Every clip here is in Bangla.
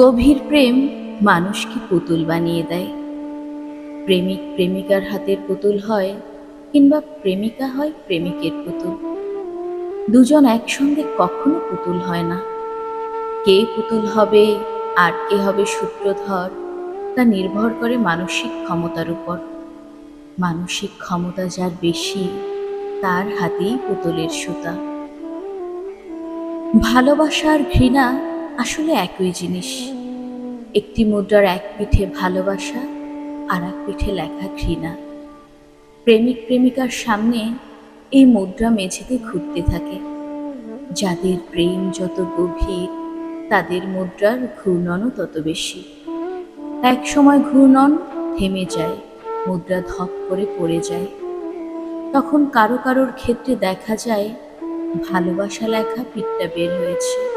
গভীর প্রেম মানুষকে পুতুল বানিয়ে দেয়। প্রেমিক প্রেমিকার হাতের পুতুল হয় কিংবা প্রেমিকা হয় প্রেমিকের পুতুল। দুজন একসঙ্গে কখনো পুতুল হয় না। কে পুতুল হবে, আর কে হবে সূত্রধর তা নির্ভর করে মানসিক ক্ষমতার উপর। মানসিক ক্ষমতা যার বেশি, তার হাতেই পুতুলের সুতা। ভালোবাসা আর ঘৃণা আসলে একই জিনিস। একটি মুদ্রার এক পিঠে ভালোবাসা আর এক পিঠে লেখা ঘৃণা। প্রেমিক প্রেমিকার সামনে এই মুদ্রা মেঝেতে ঘুরতে থাকে। যাদের প্রেম যত গভীর, তাদের মুদ্রার ঘূর্ণনও তত বেশি। এক সময় ঘূর্ণন থেমে যায়, মুদ্রা ধপ করে পড়ে যায়। তখন কারও কারোর ক্ষেত্রে দেখা যায়, ভালোবাসা লেখা পিঠটা বের হয়েছে।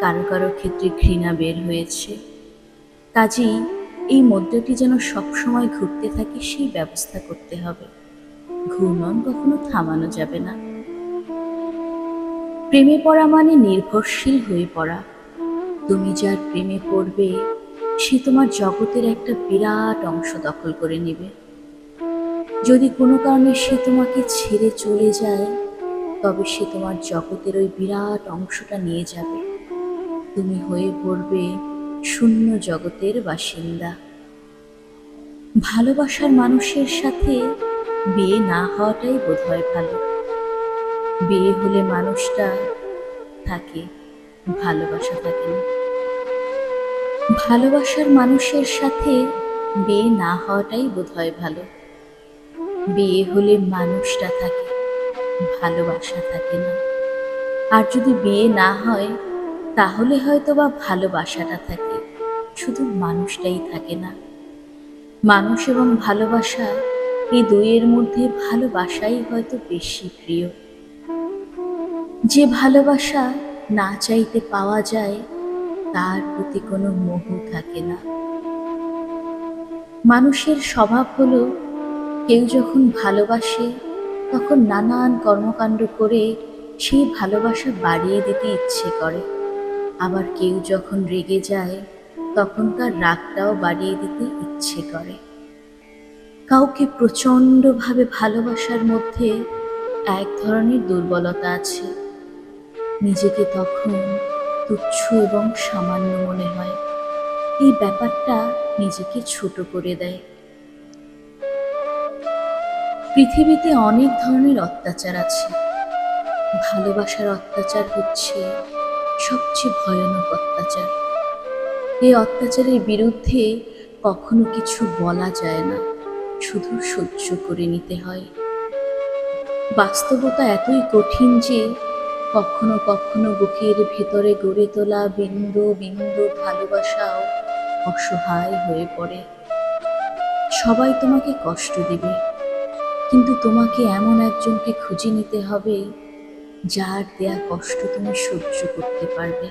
কারও কারও ক্ষেত্রে ঘৃণা বের হয়েছে। কাজেই এই মুদ্রাটি যেন সবসময় ঘুরতে থাকে সেই ব্যবস্থা করতে হবে। ঘূর্ণন কখনো থামানো যাবে না। প্রেমে পড়া মানে নির্ভরশীল হয়ে পড়া। তুমি যার প্রেমে পড়বে, সে তোমার জগতের একটা বিরাট অংশ দখল করে নেবে। যদি কোনো কারণে সে তোমাকে ছেড়ে চলে যায়, তবে সে তোমার জগতের ওই বিরাট অংশটা নিয়ে যাবে। তুমি হয়ে পড়বে শূন্য জগতের বাসিন্দা। ভালোবাসার মানুষের সাথে বিয়ে না হওয়াটাই বোধহয় ভালো। বিয়ে হলে মানুষটা থাকে, ভালোবাসা থাকে না। ভালোবাসার মানুষের সাথে বিয়ে না হওয়াটাই বোধহয় ভালো। বিয়ে হলে মানুষটা থাকে, ভালোবাসা থাকে না। আর যদি বিয়ে না হয় তাহলে হয়তো বা ভালোবাসাটা থাকে। শুধু মানুষটাই থাকে না। মানুষ এবং ভালোবাসা এই দুইয়ের মধ্যে ভালোবাসাই হয়তো বেশি প্রিয়। যে ভালোবাসা না চাইতে পাওয়া যায়, তার প্রতি কোনো মোহ থাকে না। মানুষের স্বভাব হলো, কেউ যখন ভালোবাসে, তখন নানান কর্মকাণ্ড করে সেই ভালোবাসা বাড়িয়ে দিতে ইচ্ছে করে। আবার কেউ যখন রেগে যায়, তখন তার রাগটাও বাড়িয়ে দিতে ইচ্ছে করে। কাউকে প্রচণ্ডভাবে ভালোবাসার মধ্যে এক ধরনের দুর্বলতা আছে। নিজেকে তখন তুচ্ছ এবং সামান্য মনে হয়। এই ব্যাপারটা নিজেকে ছোট করে দেয়। পৃথিবীতে অনেক ধরনের অত্যাচার আছে। ভালোবাসার অত্যাচার হচ্ছে সবচেয়ে ভয়ানক অত্যাচার। এই অত্যাচারের বিরুদ্ধে কখনো কিছু বলা যায় না, শুধু সহ্য করে নিতে হয়। বাস্তবতা এতই কঠিন যে কখনো কখনো বুকের ভেতরে গড়ে তোলা বিন্দু বিন্দু ভালোবাসাও অসহায় হয়ে পড়ে। সবাই তোমাকে কষ্ট দিবে, কিন্তু তোমাকে এমন একজনকে খুঁজে নিতে হবে যার দেয়া কষ্ট তুমি সহ্য করতে পারবে।